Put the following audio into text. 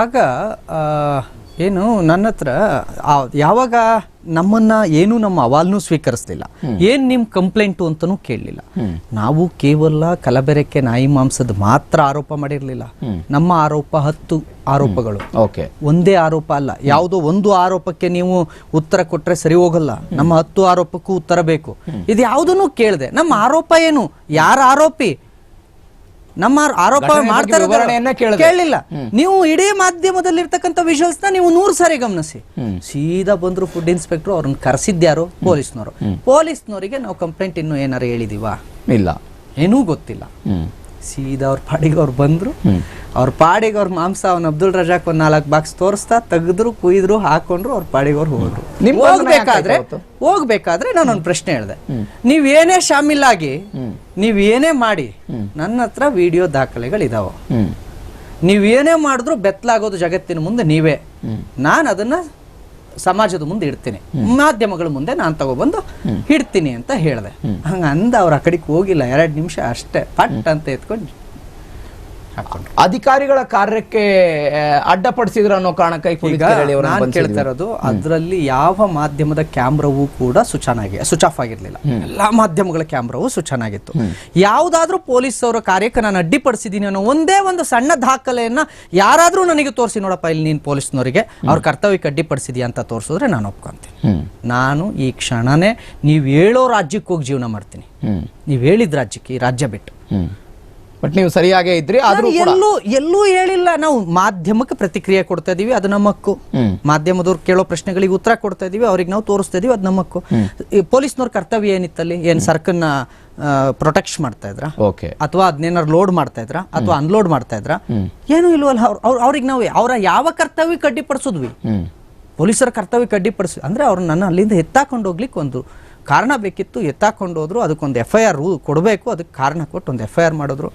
ಆಗ ಏನು ನನ್ನ ಹತ್ರ ಯಾವಾಗ ನಮ್ಮನ್ನ ಏನು ನಮ್ಮ ಅವಾಲ್ನೂ ಸ್ವೀಕರಿಸಲಿಲ್ಲ. ಏನ್ ನಿಮ್ ಕಂಪ್ಲೇಂಟು ಅಂತನೂ ಕೇಳಲಿಲ್ಲ. ನಾವು ಕೇವಲ ಕಲಬೆರಕೆ ನಾಯಿ ಮಾಂಸದ ಮಾತ್ರ ಆರೋಪ ಮಾಡಿರ್ಲಿಲ್ಲ. ನಮ್ಮ ಆರೋಪ ಹತ್ತು ಆರೋಪಗಳು. ಓಕೆ. ಒಂದೇ ಆರೋಪ ಅಲ್ಲ. ಯಾವುದೋ ಒಂದು ಆರೋಪಕ್ಕೆ ನೀವು ಉತ್ತರ ಕೊಟ್ರೆ ಸರಿ ಹೋಗಲ್ಲ. ನಮ್ಮ ಹತ್ತು ಆರೋಪಕ್ಕೂ ಉತ್ತರ ಬೇಕು. ಇದು ಯಾವುದನ್ನು ಕೇಳಿದೆ. ನಮ್ಮ ಆರೋಪ ಏನು? ಯಾರ ಆರೋಪಿ? ನಮ್ಮ ಆರೋಪ ಮಾಡ್ತಾರೆ ಮಾಡ್ತಾ. ಕೇಳಲಿಲ್ಲ ನೀವು ಇಡೀ ಮಾಧ್ಯಮದಲ್ಲಿ ಇರ್ತಕ್ಕಂಥ ವಿಜುವಲ್ಸ್ನ ನೀವು ನೂರು ಸಾರಿ ಗಮನಿಸಿ. ಸೀದಾ ಬಂದ್ರು ಫುಡ್ ಇನ್ಸ್ಪೆಕ್ಟರ್ ಅವ್ರನ್ನ ಕರೆಸಿದ್ಯಾರು ಪೊಲೀಸ್ನವರು. ಪೊಲೀಸ್ನವರಿಗೆ ನಾವು ಕಂಪ್ಲೇಂಟ್ ಇನ್ನು ಏನಾರು ಹೇಳಿದೀವಾ? ಇಲ್ಲ. ಏನೂ ಗೊತ್ತಿಲ್ಲ. ಸೀದಾ ಅವ್ರ ಪಾಡಿಗೆ ಅವ್ರು ಬಂದ್ರು. ಅವ್ರ ಪಾಡಿಗೆ ಅವ್ರ ಮಾಂಸ ಅವ್ನ ಅಬ್ದುಲ್ ರಜಾಕ್ ಒಂದ್ ನಾಲ್ಕು ಬಾಕ್ಸ್ ತೋರಿಸ್ತಾ ತೆಗೆದ್ರು ಕುಯ್ದ್ರು ಹಾಕೊಂಡ್ರು ಅವ್ರ ಪಾಡಿಗೆ ಅವ್ರು ಹೋಗ್ರು ನಿಮ್ ಬಂಧನ ಹೋಗ್ಬೇಕಾದ್ರೆ ಹೋಗ್ಬೇಕಾದ್ರೆ ನಾನು ಒಂದು ಪ್ರಶ್ನೆ ಹೇಳ್ದೆ. ನೀವ್ ಏನೇ ಶಾಮಿಲಾಗಿ ನೀವ್ ಏನೇ ಮಾಡಿ ನನ್ನ ಹತ್ರ ವಿಡಿಯೋ ದಾಖಲೆಗಳಿದಾವ. ನೀವೇನೇ ನೀವ್ ಏನೇ ಮಾಡಿದ್ರು ಬೆತ್ತಲಾಗೋದು ಜಗತ್ತಿನ ಮುಂದೆ ನೀವೇ. ನಾನು ಅದನ್ನ ಸಮಾಜದ ಮುಂದೆ ಇಡ್ತೀನಿ. ಮಾಧ್ಯಮಗಳ ಮುಂದೆ ನಾನು ತಗೊಬಂದು ಇಡ್ತೀನಿ ಅಂತ ಹೇಳಿದೆ. ಹಂಗ ಅಂದ ಅವ್ರ ಆ ಕಡೆಗೆ ಹೋಗಿಲ್ಲ ಎರಡು ನಿಮಿಷ ಅಷ್ಟೇ. ಪಟ್ ಅಂತ ಎತ್ಕೊಂಡು ಅಧಿಕಾರಿಗಳ ಕಾರ್ಯಕ್ಕೆ ಅಡ್ಡಪಡಿಸಿದ್ರು ಅನ್ನೋ ಬಂಧಿಸಿದ್ವಿ. ಕೇಳ್ತಾ ಇರೋದು ಅದರಲ್ಲಿ ಯಾವ ಮಾಧ್ಯಮದ ಕ್ಯಾಮ್ರಾವೂ ಕೂಡ ಸ್ವಿಚ್ ಆನ್ ಆಗಿ ಸ್ವಿಚ್ ಆಫ್ ಆಗಿರ್ಲಿಲ್ಲ ಎಲ್ಲಾ ಮಾಧ್ಯಮಗಳ ಕ್ಯಾಮ್ರಾವು ಸ್ವಿಚ್ ಆನ್ ಆಗಿತ್ತು ಯಾವ್ದಾದ್ರೂ ಪೊಲೀಸ್ ಅವರ ಕಾರ್ಯಕ್ಕೆ ನಾನು ಅಡ್ಡಿಪಡಿಸಿದೀನಿ ಅನ್ನೋ ಒಂದೇ ಒಂದು ಸಣ್ಣ ದಾಖಲೆಯನ್ನ ಯಾರಾದ್ರೂ ನನಗೆ ತೋರಿಸಿ ನೋಡಪ್ಪ ಇಲ್ಲಿ ನೀನು ಪೊಲೀಸ್ನವರಿಗೆ ಅವ್ರ ಕರ್ತವ್ಯಕ್ಕೆ ಅಡ್ಡಿಪಡಿಸಿದ್ಯಾ ಅಂತ ತೋರಿಸಿದ್ರೆ ನಾನು ಒಪ್ಕೊಂತೀನಿ. ನಾನು ಈ ಕ್ಷಣನೇ ನೀವು ಹೇಳೋ ರಾಜ್ಯಕ್ಕೆ ಹೋಗಿ ಜೀವನ ಮಾಡ್ತೀನಿ. ನೀವು ಹೇಳಿದ ರಾಜ್ಯಕ್ಕೆ ಈ ರಾಜ್ಯ ಬಿಟ್ಟು. ಬಟ್ ನೀವು ಸರಿಯಾಗೇ ಇದ್ರಿ ಆದ್ರೂ ಎಲ್ಲೂ ಎಲ್ಲೂ ಹೇಳಿಲ್ಲ. ನಾವು ಮಾಧ್ಯಮಕ್ಕೆ ಪ್ರತಿಕ್ರಿಯೆ ಕೊಡ್ತಾ ಇದೀವಿ ಅದು ನಮ್ಮಕ್ಕು. ಮಾಧ್ಯಮದವ್ರು ಕೇಳೋ ಪ್ರಶ್ನೆಗಳಿಗೆ ಉತ್ತರ ಕೊಡ್ತಾ ಇದೀವಿ ಅವ್ರಿಗೆ ನಾವು ತೋರಿಸ್ತಾ ಇದೀವಿ ಅದು ನಮ್ಮಕ್ಕು. ಪೊಲೀಸ್ನವ್ರ ಕರ್ತವ್ಯ ಏನಿತ್ತಲ್ಲಿ? ಏನ್ ಸರ್ಕನ್ನ ಪ್ರೊಟೆಕ್ಷನ್ ಮಾಡ್ತಾ ಇದ್ರ? ಓಕೆ. ಅಥವಾ ಅದನ್ನೇನಾರು ಲೋಡ್ ಮಾಡ್ತಾ ಇದ್ರ? ಅಥವಾ ಅನ್ಲೋಡ್ ಮಾಡ್ತಾ ಇದ್ರ? ಏನು ಇಲ್ವಲ್ಲ ಅವ್ರ ಅವ್ರ ಅವ್ರಿಗೆ ನಾವು ಅವರ ಯಾವ ಕರ್ತವ್ಯಕ್ಕೆ ಅಡ್ಡಿಪಡಿಸಿದ್ವಿ ಹ್ಮ್. ಪೊಲೀಸರ ಕರ್ತವ್ಯಕ್ಕೆ ಅಡ್ಡಿಪಡಿಸಿ ಅಂದ್ರೆ ಅವ್ರನ್ನ ನನ್ನ ಅಲ್ಲಿಂದ ಎತ್ತಾಕೊಂಡು ಹೋಗ್ಲಿಕ್ಕೆ ಒಂದು ಕಾರಣ ಬೇಕಿತ್ತು. ಎತ್ತಾಕೊಂಡು ಹೋದ್ರು ಅದಕ್ಕೊಂದು ಎಫ್ ಐ ಆರ್ ಕೊಡಬೇಕು ಅದಕ್ಕೆ ಕಾರಣ ಕೊಟ್ಟು ಒಂದು ಎಫ್ ಐ ಆರ್ ಮಾಡಿದ್ರು